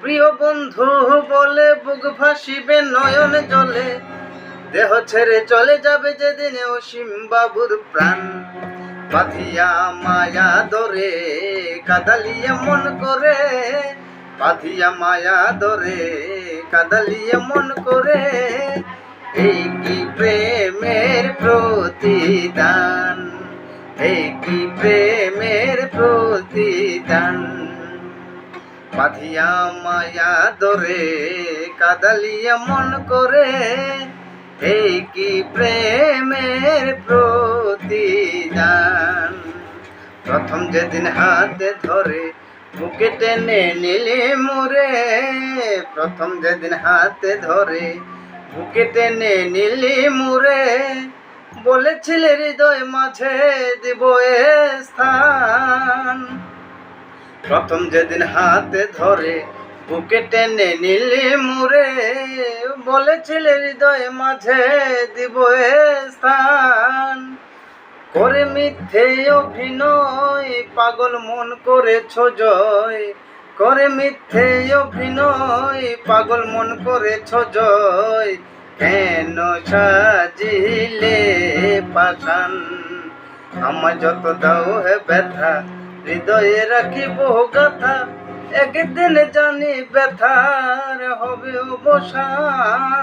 প্রিয় বন্ধু বলে বুক ভাসিবে নয়ন জলে। দেহ ছেড়ে চলে যাবে যেদিন অসীম বাবুর প্রাণ। বাঁধিয়া মায়া ধরে, কাদালিয়ে মন করে। বাঁধিয়া মায়া ধরে, কাদালিয়ে মন করে। এই কি প্রেমের প্রতিদান? এই কি প্রেমের প্রতিদান? বাঁধিয়া মায়া ধরে, কাদালিয়া মন করে। এই কি প্রেমের প্রতিদান? প্রথম যেদিন হাতে ধরে, বুকে টেনে নিলে মোরে। প্রথম যেদিন হাতে ধরে, বুকে টেনে নিলি মুরে। বলেছিলে হৃদয় মাঝে দিব এ প্রথম যেদিন হাতে ধরে বুকে টেনে নিলি মুরে বলেছিলে হৃদয় মাঝে দিব স্থান। করে মিথ্যে অভিনয়, পাগল মন করেছ জয়। করে মিথ্যে অভিনয়, পাগল মন করেছ জয়। কেন সাজিলে পাশান আমার যত দাও হে ব্যথা হৃদয়ে রাখিব কথা একদিন জানি ব্যথার হবে অবসান